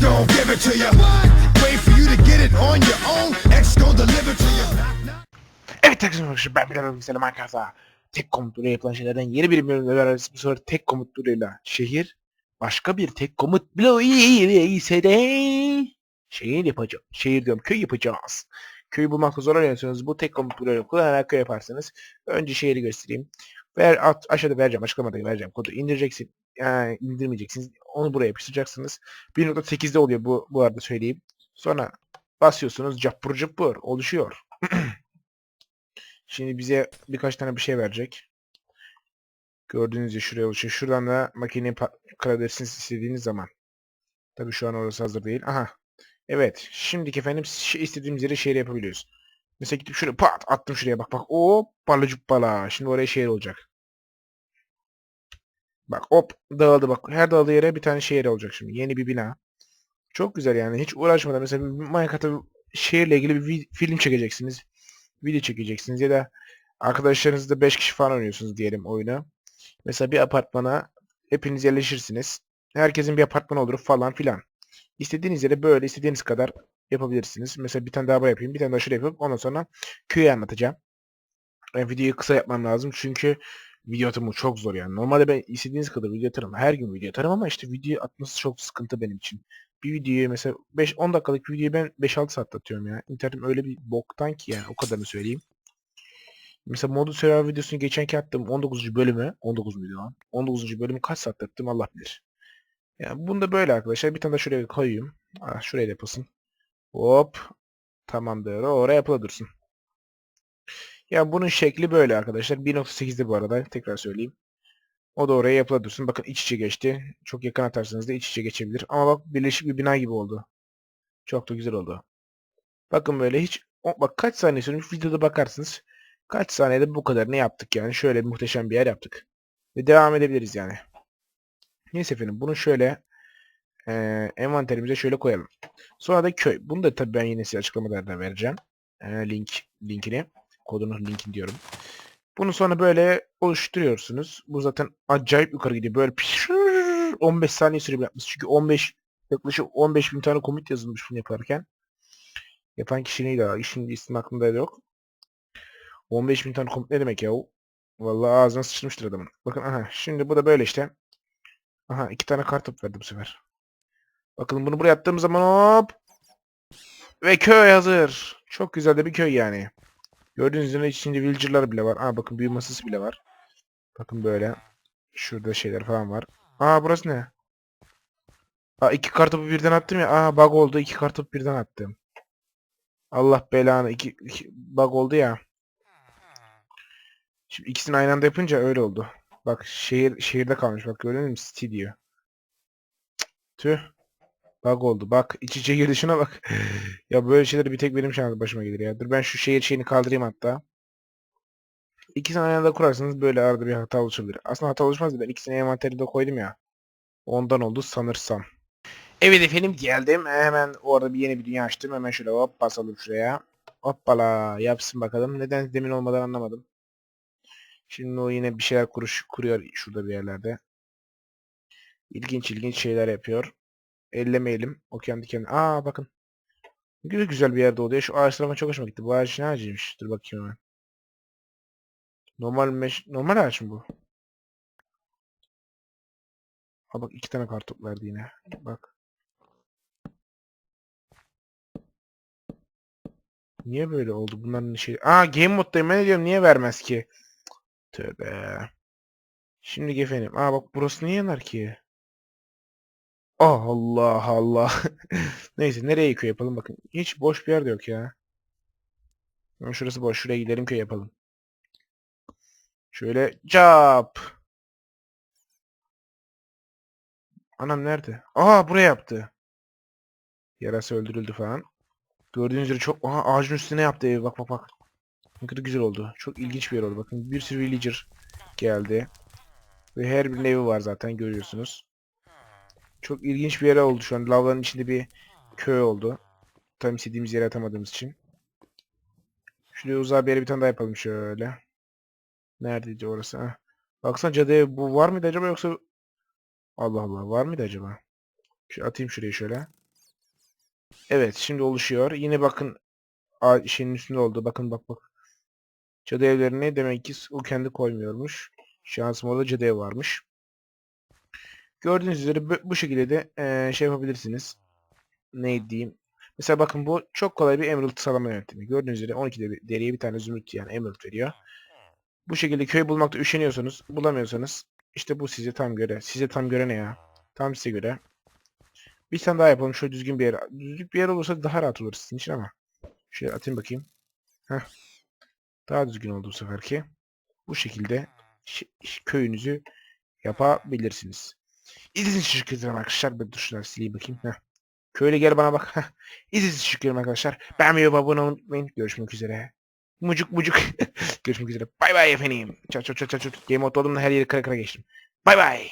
Gon' give it to you. Wait for you to get it on your own. X gon' deliver to you. Evet arkadaşlar ben Bilal Bilgisayar'la Minecraft'ta tek komutuyla yapılan şeylerden yeni bir bölümle beraberiz. Bu sefer tek komutuyla şehir başka bir tek komut ise de şehir yapacağız. Şehir diyorum köy yapacağız. Köyü bulmakta zorlanıyorsanız bu tek komutuyla kullanarak köy yaparsınız. Önce şehri göstereyim. Ver, at, aşağıda vereceğim açıklamada vereceğim kodu indireceksin. Yani indirmeyeceksiniz. Onu buraya yapıştıracaksınız. 1.8'de oluyor bu, bu arada söyleyeyim. Sonra basıyorsunuz capur capur oluşuyor. Şimdi bize birkaç tane bir şey verecek. Gördüğünüz gibi şuraya oluşuyor. Şuradan da makineyi kırabilirsiniz istediğiniz zaman. Tabii şu an orası hazır değil. Aha. Evet. Şimdiki efendim şey, istediğimiz yere şehir yapabiliyoruz. Mesela gidip şuraya pat attım şuraya bak bak. Hop bala. Şimdi oraya şehir olacak. Bak hop dağıldı bak. Her dağıldığı yere bir tane şehir olacak şimdi. Yeni bir bina. Çok güzel yani. Hiç uğraşmadan mesela Minecraft'ta şehirle ilgili bir film çekeceksiniz. Video çekeceksiniz ya da arkadaşlarınızla 5 kişi falan oynuyorsunuz diyelim oyunu. Mesela bir apartmana hepiniz yerleşirsiniz. Herkesin bir apartmanı olur falan filan. İstediğiniz yere böyle istediğiniz kadar yapabilirsiniz. Mesela bir tane daha buraya yapayım. Bir tane daha şuraya yapıp ondan sonra köyü anlatacağım. Ben videoyu kısa yapmam lazım çünkü video atımı çok zor yani. Normalde ben istediğiniz kadar video atarım. Her gün video atarım ama işte video atması çok sıkıntı benim için. Bir videoyu mesela 5-10 dakikalık bir videoyu ben 5-6 saatte atıyorum ya. İnternetim öyle bir boktan ki yani o kadarını söyleyeyim. Mesela Modu Survivor videosunu geçenki attım 19. bölümü. 19 muydu lan? 19. bölümü kaç saatte attım Allah bilir. Yani bunda böyle arkadaşlar. Bir tane de şuraya koyayım. Ah, şuraya da yapılsın. Hop. Tamamdır. Oraya yapıla dursun. Ya bunun şekli böyle arkadaşlar. 1.8'de bu arada. Tekrar söyleyeyim. O da oraya yapıla dursun. Bakın iç içe geçti. Çok yakın atarsanız da iç içe geçebilir. Ama bak birleşik bir bina gibi oldu. Çok da güzel oldu. Bakın böyle hiç bak kaç saniye sürmüş videoda bakarsınız. Kaç saniyede bu kadar ne yaptık yani. Şöyle muhteşem bir yer yaptık. Ve devam edebiliriz yani. Neyse efendim bunu şöyle eee envanterimize şöyle koyalım. Sonra da köy. Bunu da tabii ben yine size açıklamalarda vereceğim. Eee, link linkini. Kodunu linkin diyorum. Bunu sonra böyle oluşturuyorsunuz. Bu zaten acayip yukarı gidiyor. Böyle pişir, 15 saniye süre yapmış. Çünkü 15 yaklaşık 15 bin tane komut yazılmış bunu yaparken. Yapan kişi neydi abi? Şimdi isim aklımda yok. 15 bin tane komut ne demek ya? Vallahi ağzına sıçramıştır adamın. Bakın aha şimdi bu da böyle işte. Aha iki tane kartop verdi bu sefer. Bakın bunu buraya attığım zaman hop. Ve köy hazır. Çok güzel de bir köy yani. Gördüğünüz üzere içinde villager'lar bile var. Aa bakın büyü masası bile var. Bakın böyle. Şurada şeyler falan var. Aa burası ne? Aa iki kartopu birden attım ya. Aa bug oldu. iki kartopu birden attım. Allah belanı. iki, iki bug oldu ya. Şimdi ikisini aynı anda yapınca öyle oldu. Bak şehir şehirde kalmış. Bak gördün mü? City diyor. Tüh. Bug oldu. Bak iç içe girdi şuna bak. ya böyle şeyler bir tek benim şans başıma gelir ya. Dur ben şu şehir şeyini kaldırayım hatta. İkisini aynı anda kurarsanız böyle arada bir hata oluşabilir. Aslında hata oluşmaz ben ikisini envantere de koydum ya. Ondan oldu sanırsam. Evet efendim geldim. Hemen orada bir yeni bir dünya açtım. Hemen şöyle hop basalım şuraya. Hoppala yapsın bakalım. Neden demin olmadan anlamadım. Şimdi o yine bir şeyler kuruş, kuruyor şurada bir yerlerde. İlginç ilginç şeyler yapıyor. Ellemeyelim. O kendi kendine. Aa bakın. Kadar güzel bir yerde oluyor. Şu ağaçlar bana çok hoşuma gitti. Bu ağaç ne ağacıymış? Dur bakayım hemen. Normal meş normal ağaç mı bu? Ha bak iki tane kartop verdi yine. Bak. Niye böyle oldu? Bunların şey... Aa game moddayım. Ben diyorum niye vermez ki? Tövbe. Şimdi efendim. Aa bak burası niye yanar ki? Ah Allah Allah. Neyse nereye köy yapalım bakın. Hiç boş bir yer de yok ya. Şurası boş. Şuraya gidelim köy yapalım. Şöyle cap. Anam nerede? Aa buraya yaptı. Yarası öldürüldü falan. Gördüğünüz üzere çok... Aha ağacın üstüne yaptı evi. Bak bak bak. Kadar güzel oldu. Çok ilginç bir yer oldu. Bakın bir sürü villager geldi. Ve her birinin evi var zaten görüyorsunuz. Çok ilginç bir yer oldu şu an. Lavların içinde bir köy oldu. Tam istediğimiz yere atamadığımız için. Şuraya uzağa bir yere bir tane daha yapalım şöyle. Neredeydi orası? Heh. Baksana cadı evi bu var mıydı acaba yoksa... Allah Allah var mıydı acaba? Şu atayım şuraya şöyle. Evet şimdi oluşuyor. Yine bakın şeyin üstünde oldu. Bakın bak bak. Cadı evlerini demek ki o kendi koymuyormuş. Şansım orada cadı ev varmış. Gördüğünüz üzere bu, şekilde de eee, şey yapabilirsiniz. Ne diyeyim? Mesela bakın bu çok kolay bir emerald sağlama yöntemi. Gördüğünüz üzere 12 de- deriye bir tane zümrüt yani emerald veriyor. Bu şekilde köy bulmakta üşeniyorsanız, bulamıyorsanız işte bu size tam göre. Size tam göre ne ya? Tam size göre. Bir tane daha yapalım. Şöyle düzgün bir yer. Düzgün bir yer olursa daha rahat olur sizin için ama. Şöyle atayım bakayım. Heh. Daha düzgün oldu bu seferki. Bu şekilde köyünüzü yapabilirsiniz. İzlediğiniz için teşekkür ederim arkadaşlar. Ben dur şunları sileyim bakayım. Heh. Köylü gel bana bak. İzlediğiniz için teşekkür ederim arkadaşlar. Beğenmeyi ve abone olmayı unutmayın. Görüşmek üzere. Mucuk mucuk. Görüşmek üzere. Bay bay efendim. Çat çat çat çat. Game oldum da her yeri kara kara geçtim. Bay bay.